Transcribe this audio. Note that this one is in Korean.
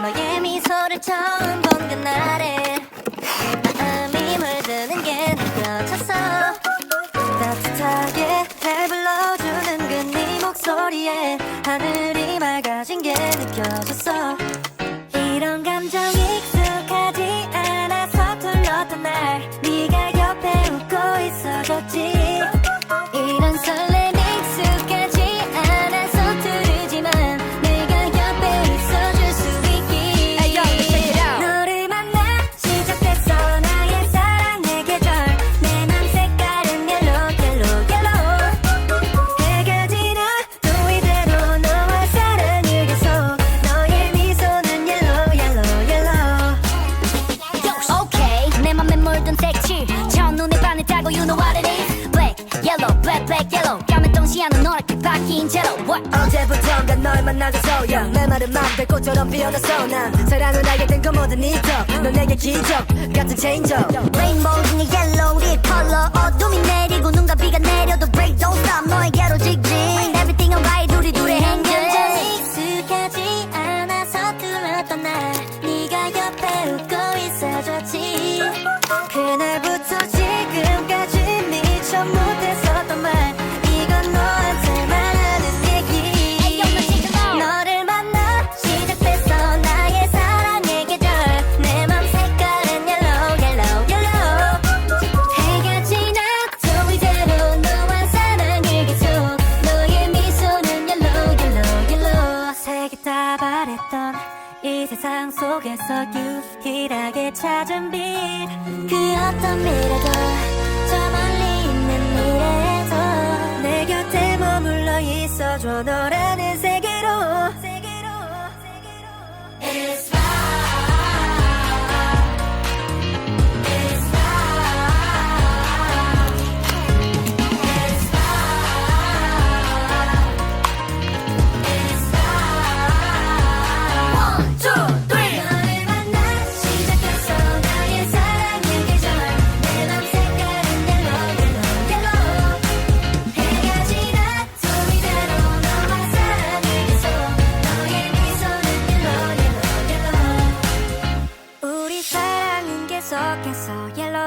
너의 미소를 처음 본 그날에 마음이 물드는 게 느껴졌어. 따뜻하게 날 불러주는 그 네 목소리에 하늘이 맑아진 게 느껴졌어 yellow, black, black, yellow. 까만 동시에는 노랗게 바뀐 채로? 언제부턴가 널 만나고서야 내 말은 맘대 꽃처럼 피어났어 난 사랑을 알게 된 그 모든 이적. 넌 내게 기적 같은 체인적 Rainbow 중에 yellow 립 컬러 어둠이 내리고 눈과 비가 내려도 break don't stop. 너에게로 직진 Everything alright 우리 둘의 행진. 익숙하지 않아 서툴렀던 날. 네가 옆에 웃고 있어줬지. 그날부터 지금까지 미처 못했었 다 바랬던 이 세상 속에서 유일하게 찾은 빛. 그 어떤 미래도 계속해서 옐로